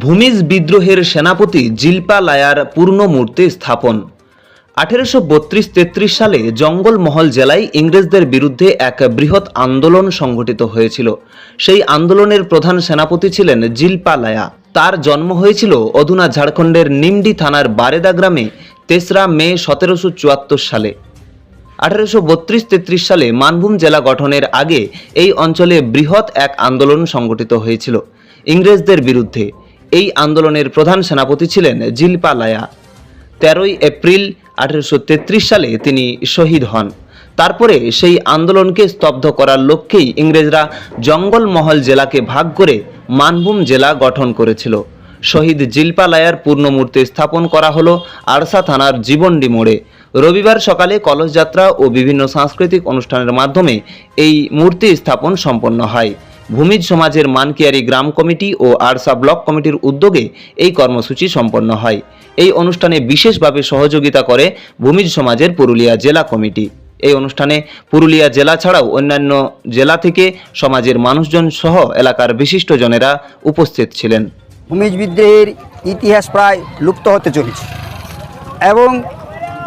ভূমিজ বিদ্রোহের সেনাপতি জিলপা লায়ার পূর্ণ মূর্তি স্থাপন। আঠেরোশো বত্রিশ তেত্রিশ সালে জঙ্গলমহল জেলায় ইংরেজদের বিরুদ্ধে এক বৃহৎ আন্দোলন সংঘটিত হয়েছিল। সেই আন্দোলনের প্রধান সেনাপতি ছিলেন জিলপা লায়া। তার জন্ম হয়েছিল অধুনা ঝাড়খণ্ডের নিমডি থানার বারেদা গ্রামে তেসরা মে সতেরোশো চুয়াত্তর সালে। আঠারোশো বত্রিশ তেত্রিশ সালে মানভূম জেলা গঠনের আগে এই অঞ্চলে বৃহৎ এক আন্দোলন সংগঠিত হয়েছিল ইংরেজদের বিরুদ্ধে। এই আন্দোলনের প্রধান সেনাপতি ছিলেন জিলপা লায়া তেরোই এপ্রিল আঠেরোশো তেত্রিশ সালে তিনি শহীদ হন। তারপরে সেই আন্দোলনকে স্তব্ধ করার লক্ষ্যেই ইংরেজরা জঙ্গলমহল জেলাকে ভাগ করে মানভূম জেলা গঠন করেছিল। শহীদ জিলপা লায়ার পূর্ণমূর্তি স্থাপন করা হলো আরসা থানার জীবনডি মোড়ে। রবিবার সকালে কলসযাত্রা ও বিভিন্ন সাংস্কৃতিক অনুষ্ঠানের মাধ্যমে এই মূর্তি স্থাপন সম্পন্ন হয়। ভূমিজ সমাজের মানকিয়ারি গ্রাম কমিটি ও আরসা ব্লক কমিটির উদ্যোগে এই কর্মসূচি সম্পন্ন হয়। এই অনুষ্ঠানে বিশেষভাবে সহযোগিতা করে ভূমিজ সমাজের পুরুলিয়া জেলা কমিটি। এই অনুষ্ঠানে পুরুলিয়া জেলা ছাড়াও অন্যান্য জেলা থেকে সমাজের মানুষজন সহ এলাকার বিশিষ্টজনেরা উপস্থিত ছিলেন। ভূমিজ বিদ্রোহের ইতিহাস প্রায় লুপ্ত হতে চলেছে এবং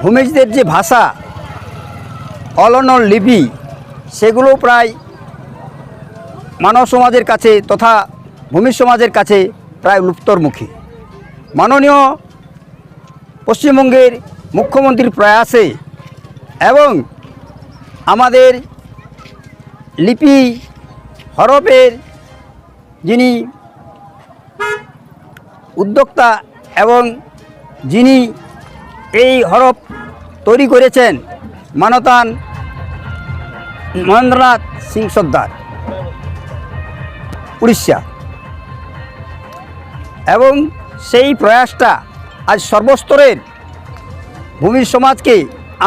ভূমিজদের যে ভাষা অলনল লিপি সেগুলো প্রায় মানব সমাজের কাছে তথা ভূমি সমাজের কাছে প্রায় লুপ্তর লুপ্তরমুখী। মাননীয় পশ্চিমবঙ্গের মুখ্যমন্ত্রীর প্রয়াসে এবং আমাদের লিপি হরফের যিনি উদ্যোক্তা এবং যিনি এই হরফ তৈরি করেছেন, মানতান মহেন্দ্রনাথ সিং সর্দার। উড়িষ্যা। এবং সেই প্রয়াসটা আজ সর্বস্তরের ভূমি সমাজকে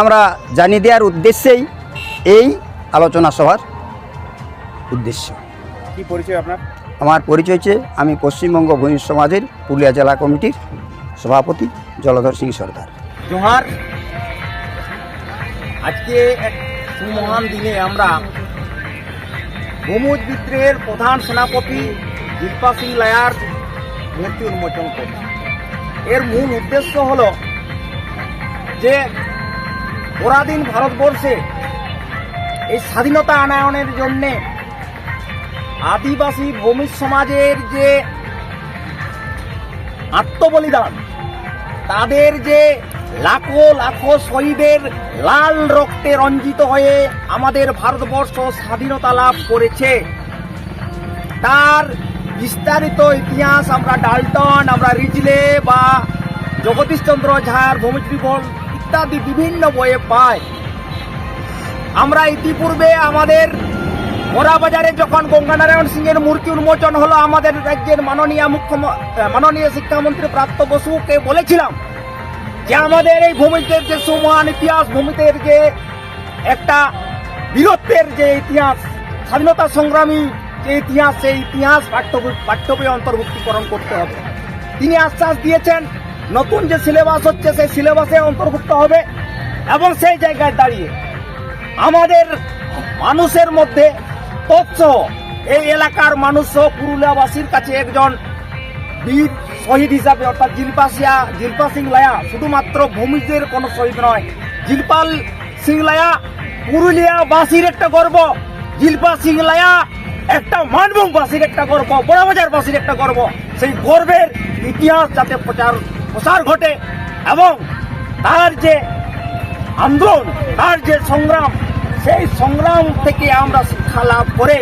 আমরা জানিয়ে দেওয়ার উদ্দেশ্যেই এই আলোচনা সভার উদ্দেশ্য। কি পরিচয় আপনার? আমার পরিচয় হচ্ছে আমি পশ্চিমবঙ্গ ভূমি সমাজের পুরুলিয়া জেলা কমিটির সভাপতি জলধর সিং সরকার জোহার আজকে এক সুমহান দিনে আমরা ভূমুজ বিদ্রোহের প্রধান সেনাপতি দিল্পা সিং লায়ার মূর্তি উন্মোচন করে এর মূল উদ্দেশ্য হল যে পরাধীন ভারতবর্ষে এই স্বাধীনতা আনায়নের জন্যে আদিবাসী ভূমিজ সমাজের যে আত্মবলিদান, তাদের যে লাখো লাখো শহীদের লাল রক্তে রঞ্জিত হয়ে আমাদের ভারতবর্ষ স্বাধীনতা লাভ করেছে। তার বিস্তারিত ইতিহাস আমরা ডালটন, আমরা রিজলে বা জগদীশচন্দ্র ঝাড় ভূমিত্রিবল ইত্যাদি বিভিন্ন বইয়ে পাই। আমরা ইতিপূর্বে আমাদের মোরাবাজারে যখন গঙ্গানারায়ণ সিংয়ের মূর্তি উন্মোচন হলো, আমাদের রাজ্যের মাননীয় মুখ্য মাননীয় শিক্ষামন্ত্রী প্রাপ্ত বসুকে বলেছিলাম যে আমাদের এই ভূমিদের যে সুমহান ইতিহাস ভূমিদের যে একটা বীরত্বের যে ইতিহাস, স্বাধীনতা সংগ্রামী যে ইতিহাস, সেই ইতিহাস পাঠ্য পাঠ্য বইয়ে অন্তর্ভুক্তিকরণ করতে হবে। তিনি আশ্বাস দিয়েছেন, নতুন যে সিলেবাস হচ্ছে, সেই সিলেবাসে অন্তর্ভুক্ত হবে এবং সেই জায়গায় দাঁড়িয়ে আমাদের মানুষের মধ্যে তথ্য এই এলাকার মানুষ সহ পুরুলিয়াবাসীর কাছে একজন বীর শহীদ হিসাবে, অর্থাৎ জিলপাসিয়া জিলপা সিং লায়া শুধুমাত্র ভূমিজের কোনো শহীদ নয়। জিলপাল সিং লায়া পুরুলিয়া পুরুলিয়াবাসীর একটা গর্ব। জিলপা সিং লায়া একটা মানভূমবাসীর একটা গর্ব, বড়বাজারবাসীর একটা গর্ব। সেই গর্বের ইতিহাস যাতে প্রচার, প্রসার ঘটে এবং তার যে আন্দোলন, তার যে সংগ্রাম, সেই সংগ্রাম থেকে আমরা শিক্ষা লাভ করে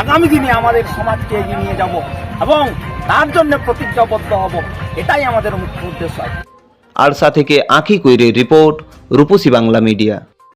আগামী দিনে আমাদের সমাজকে এগিয়ে নিয়ে যাব। এবং তার জন্য প্রতিজ্ঞাবদ্ধ হব। এটাই আমাদের মুখ্য উদ্দেশ্য। আরসা থেকে আঁখি কৈরের রিপোর্ট, রূপসী বাংলা মিডিয়া।